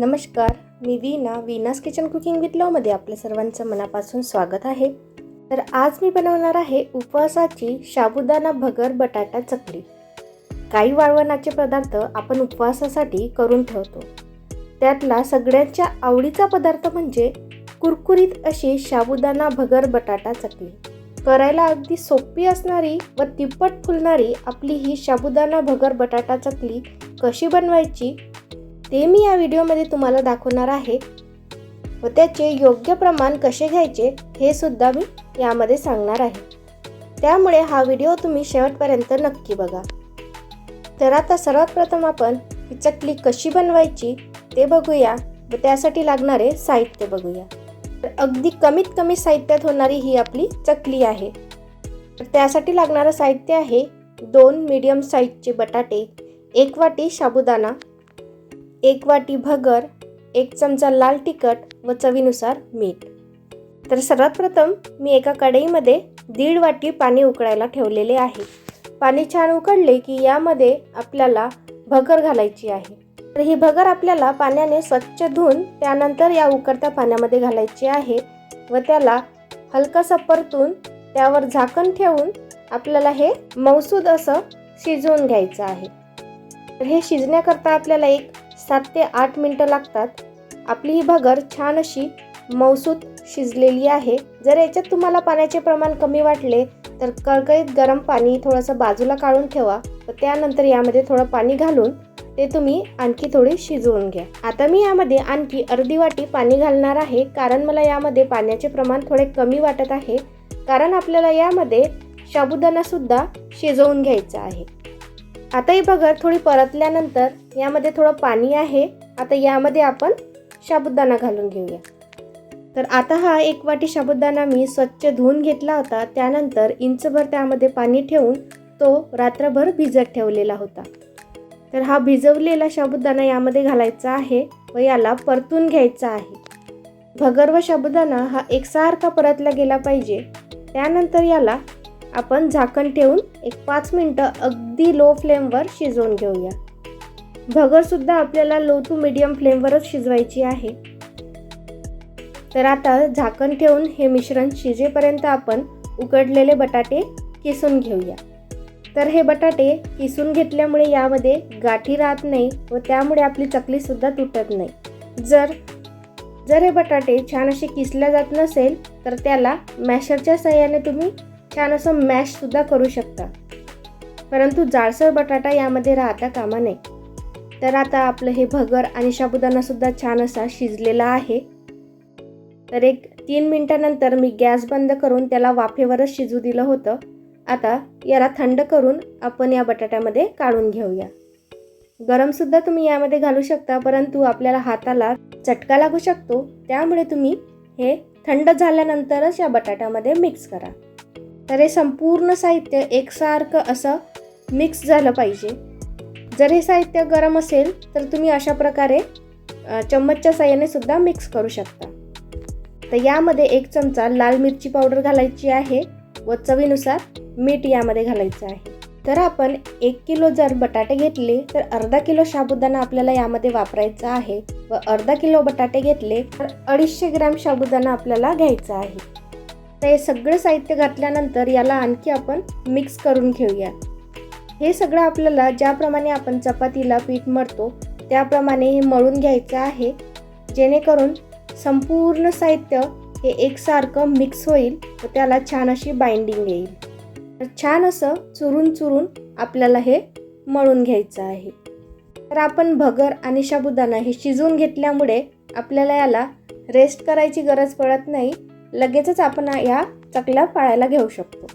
नमस्कार मी Veena Veena's kitchen cooking with लॉमध्ये आपल्या सर्वांचं मनापासून स्वागत आहे. तर आज मी बनवणार आहे उपवासाची साबुदाणा भगर बटाटा चकली. काही वाळवणाचे पदार्थ आपण उपवासासाठी करून ठेवतो. त्यातला सगळ्यांच्या आवडीचा पदार्थ म्हणजे कुरकुरीत अशी साबुदाणा भगर बटाटा चकली. करायला अगदी सोपी असणारी व तिप्पट फुलणारी आपली ही साबुदाणा भगर बटाटा चकली कशी बनवायची ते मी या व्हिडिओमध्ये तुम्हाला दाखवणार आहे व त्याचे योग्य प्रमाण कसे घ्यायचे हे सुद्धा मी यामध्ये सांगणार आहे. त्यामुळे हा व्हिडिओ तुम्ही शेवटपर्यंत नक्की बघा. तर आता सर्वात प्रथम आपण ही चकली कशी बनवायची ते बघूया व त्यासाठी लागणारे साहित्य बघूया. तर अगदी कमीत कमी साहित्यात होणारी ही आपली चकली आहे. तर त्यासाठी लागणारं साहित्य आहे दोन मीडियम साईजचे बटाटे एक वाटी साबुदाणा एक वाटी भगर एक चमचा लाल तिखट व चवीनुसार मीठ. तर सर्वात प्रथम मी एका कढईमध्ये दीड वाटी पाणी उकळायला ठेवलेले आहे. पाणी छान उकळले की यामध्ये आपल्याला भगर घालायची आहे. तर ही भगर आपल्याला पाण्याने स्वच्छ धुवून त्यानंतर या उकळत्या पाण्यामध्ये घालायची आहे व त्याला हलकंसं परतून त्यावर झाकण ठेवून आपल्याला हे मौसूद असं शिजवून घ्यायचं आहे. तर हे शिजण्याकरता आपल्याला एक सात ते आठ मिनटं लागतात. आपली ही भगर छान अशी मौसूत शिजलेली आहे. जर याच्यात तुम्हाला पाण्याचे प्रमाण कमी वाटले तर कळकळीत गरम पाणी थोडंसं बाजूला काढून ठेवा व त्यानंतर यामध्ये थोडं पाणी घालून ते तुम्ही आणखी थोडे शिजवून घ्या. आता मी यामध्ये आणखी अर्धी वाटी पाणी घालणार आहे कारण मला यामध्ये पाण्याचे प्रमाण थोडे कमी वाटत आहे. कारण आपल्याला यामध्ये साबुदाणासुद्धा शिजवून घ्यायचा आहे. आता ही भगर थोडी परतल्यानंतर यामध्ये थोडं पाणी आहे. आता यामध्ये आपण साबुदाणा घालून घेऊया. तर आता हा एक वाटी साबुदाणा मी स्वच्छ धुवून घेतला होता. त्यानंतर इंचभर त्यामध्ये पाणी ठेवून तो रात्रभर भिजत ठेवलेला होता. तर हा भिजवलेला साबुदाणा यामध्ये घालायचा आहे व याला परतून घ्यायचा आहे. भगर व साबुदाणा हा एकसारखा परतला गेला पाहिजे. त्यानंतर याला आपण झाकण ठेवून एक पाच मिनटं अगदी लो फ्लेमवर शिजवून घेऊया. भगरसुद्धा आपल्याला लो टू मिडियम फ्लेमवरच शिजवायची आहे. तर आता झाकण ठेवून हे मिश्रण शिजेपर्यंत आपण उकडलेले बटाटे किसून घेऊया. तर हे बटाटे किसून घेतल्यामुळे यामध्ये गाठी राहत नाही व त्यामुळे आपली चकलीसुद्धा तुटत नाही. जर जर हे बटाटे छान असे किसल्या जात नसेल तर त्याला मॅशरच्या सहाय्याने तुम्ही छान असं मॅशसुद्धा करू शकता. परंतु जाडसर बटाटा यामध्ये राहता कामा नये. तर आता आपलं हे भगर आणि साबुदाणासुद्धा छान असा शिजलेला आहे. तर एक तीन मिनटानंतर मी गॅस बंद करून त्याला वाफेवरच शिजू दिलं होतं. आता याला थंड करून आपण या बटाट्यामध्ये काढून घेऊया. गरमसुद्धा तुम्ही यामध्ये घालू शकता परंतु आपल्याला हाताला चटका लागू शकतो. त्यामुळे तुम्ही हे थंड झाल्यानंतरच या बटाट्यामध्ये मिक्स करा. तर हे संपूर्ण साहित्य एकसारखं असं मिक्स झालं पाहिजे. जर हे साहित्य गरम असेल तर तुम्ही अशा प्रकारे चम्मचच्या साह्याने सुद्धा मिक्स करू शकता. तर यामध्ये एक चमचा लाल मिरची पावडर घालायची आहे व चवीनुसार मीठ यामध्ये घालायचं आहे. तर आपण एक किलो जर बटाटे घेतले तर अर्धा किलो साबुदाणा आपल्याला यामध्ये वापरायचा आहे व अर्धा किलो बटाटे घेतले तर अडीचशे ग्रॅम साबुदाणा आपल्याला घ्यायचा आहे. तर हे सगळं साहित्य घातल्यानंतर याला आणखी आपण मिक्स करून घेऊया. हे सगळं आपल्याला ज्याप्रमाणे आपण चपातीला पीठ मळतो त्याप्रमाणे हे मळून घ्यायचं आहे. जेणेकरून संपूर्ण साहित्य हे एकसारखं मिक्स होईल व त्याला छान अशी बाइंडिंग येईल. तर छान असं चुरून चुरून आपल्याला हे मळून घ्यायचं आहे. तर आपण भगर आणि साबुदाणा हे शिजवून घेतल्यामुळे आपल्याला याला रेस्ट करायची गरज पडत नाही. लगेचच आपण या चकल्या पाळायला घेऊ शकतो.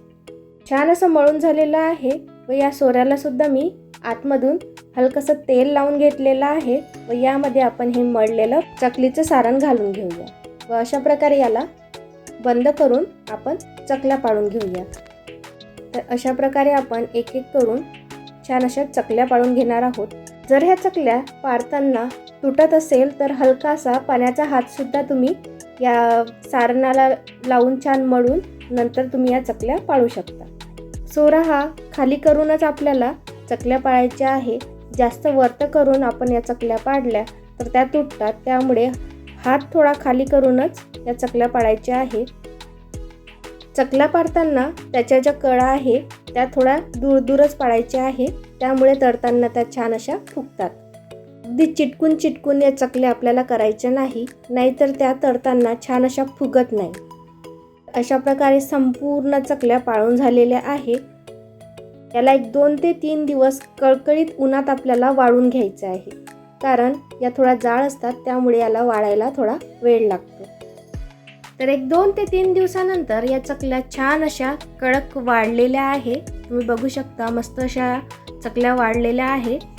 छान असं मळून झालेलं आहे व या सोऱ्याला सुद्धा मी आतमधून हलकंसं तेल लावून घेतलेलं आहे व यामध्ये आपण हे मळलेलं चकलीचं सारण घालून घेऊया व अशा प्रकारे याला बंद करून आपण चकल्या पाडून घेऊया. तर अशा प्रकारे आपण एक एक करून छान अशा चकल्या पाडून घेणार आहोत. जर ह्या चकल्या पाडताना तुटत असेल तर हलकासा पाण्याचा हातसुद्धा तुम्ही या सारणाला लावून छान मळून नंतर तुम्ही या चकल्या पाळू शकता. सोरा हा खाली करूनच आपल्याला चकल्या पाळायच्या आहे. जास्त वर्त करून आपण या चकल्या पाडल्या तर त्या तुटतात. त्यामुळे हात थोडा खाली करूनच या चकल्या पाडायच्या आहे. चकल्या पाडताना त्याच्या ज्या कळा आहे त्या थोड्या दूर दूरच पाडायच्या आहे. त्यामुळे तळताना त्या छान अशा फुगतात. अगदी चिटकून चिटकून या चकल्या आपल्याला करायच्या नाही नाहीतर त्या तळताना छान अशा फुगत नाही. अशा प्रकारे संपूर्ण चकल्या पाळून झालेल्या आहे. याला एक दोन ते तीन दिवस कळकळीत उन्हात आपल्याला वाळून घ्यायचं आहे. कारण या थोड्या जाळ असतात त्यामुळे याला वाळायला थोडा वेळ लागतो. तर एक दोन ते तीन दिवसानंतर या चकल्या छान अशा कडक वाढलेल्या आहे. तुम्ही बघू शकता मस्त अशा चकल्या वाढलेल्या आहे.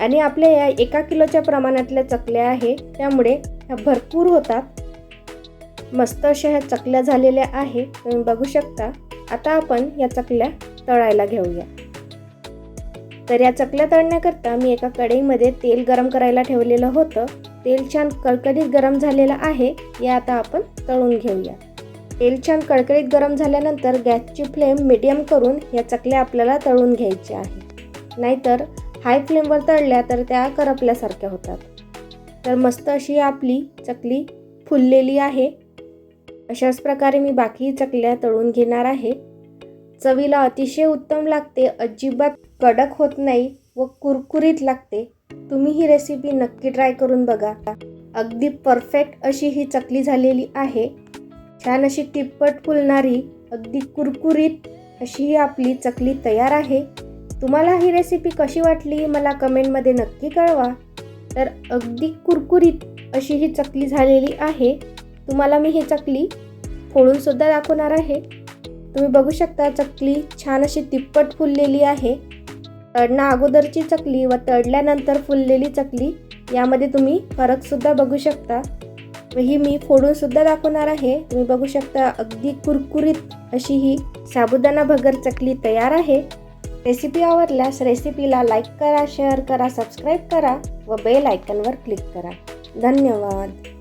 आणि आपल्या या एका किलोच्या प्रमाणातल्या चकल्या आहे त्यामुळे ह्या भरपूर होतात. मस्त अशा ह्या चकल्या झालेल्या आहे तुम्ही बघू शकता. आता आपण या चकल्या तळायला घेऊया. तर या चकल्या तळण्याकरता मी एका कढईमध्ये तेल गरम करायला ठेवलेलं होतं. तेल छान कळकळीत गरम झालेलं आहे. या आता आपण तळून घेऊया. तेल छान कळकळीत गरम झाल्यानंतर गॅसची फ्लेम मिडियम करून या चकल्या आपल्याला तळून घ्यायच्या आहे नाहीतर हाय फ्लेमवर तळल्या तर त्या करपल्यासारख्या होतात. तर मस्त अशी आपली चकली फुललेली आहे. अशाच प्रकारे मी बाकी चकल्या तळून घेणार आहे. चवीला अतिशय उत्तम लागते अजिबात कडक होत नाही व कुरकुरीत लागते. तुम्ही ही रेसिपी नक्की ट्राय करून बघा. अगदी परफेक्ट अशी ही चकली झालेली आहे. छान अशी तिप्पट फुलणारी अगदी कुरकुरीत अशी ही आपली चकली तयार आहे. तुम्हाला ही रेसिपी कशी वाटली मला कमेंटमध्ये नक्की कळवा. तर अगदी कुरकुरीत अशी ही चकली झालेली आहे. तुम्हाला मी ही चकली फोडूनसुद्धा दाखवणार आहे. तुम्ही बघू शकता चकली छान अशी तिप्पट फुललेली आहे. तळणा अगोदरची चकली व तळल्यानंतर फुललेली चकली यामध्ये तुम्ही फरकसुद्धा बघू शकता. व ही मी फोडूनसुद्धा दाखवणार आहे. तुम्ही बघू शकता अगदी कुरकुरीत अशी ही साबुदाणा भगर चकली तयार आहे. रेसिपी आवडल्यास रेसिपीला लाईक करा शेअर करा सबस्क्राईब करा व बेल आयकनवर क्लिक करा. धन्यवाद.